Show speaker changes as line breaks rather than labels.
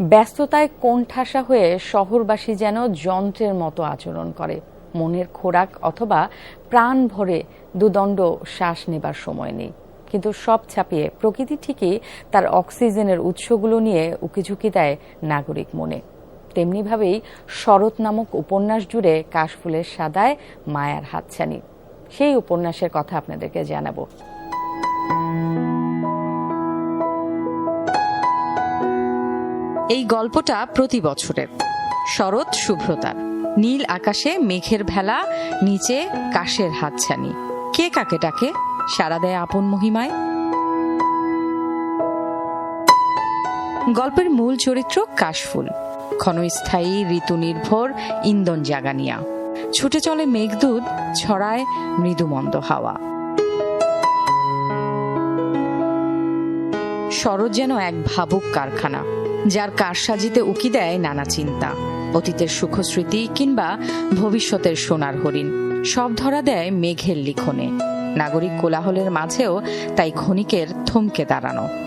ব্যস্ততায় কোণঠাসা হয়ে শহরবাসী যেন যন্ত্রের মতো আচরণ করে। মনের খোরাক অথবা প্রাণ ভরে দুদণ্ড শ্বাস নেবার সময় নেই। কিন্তু সব ছাপিয়ে প্রকৃতি ঠিকই তার অক্সিজেনের উৎসগুলো নিয়ে উকিঝুঁকি দেয় নাগরিক মনে। তেমনিভাবেই শরৎ নামক উপন্যাস জুড়ে কাশফুলের সাদায় মায়ার হাতছানি। সেই উপন্যাসের কথা আপনাদেরকে জানাব।
এই গল্পটা প্রতি বছরের। শরৎ শুভ্রতার নীল আকাশে মেঘের ভেলা, নিচে কাশের হাতছানি। কে কাকে ডাকে সারা দেয় আপন মহিমায়? গল্পের মূল চরিত্র কাশফুল। ক্ষণস্থায়ী ঋতু নির্ভর ইন্দন জাগানিয়া। ছুটে চলে মেঘদূত, ছড়ায় মৃদুমন্দ হাওয়া। শরৎ যেন এক ভাবুক কারখানা। যার কারসাজিতে উকি দেয় নানা চিন্তা, অতীতের সুখ স্মৃতি কিংবা ভবিষ্যতের সোনার হরিণ। সব ধরা দেয় মেঘের লিখনে। নাগরিক কোলাহলের মাঝেও তাই ক্ষণিকের থমকে দাঁড়ানো।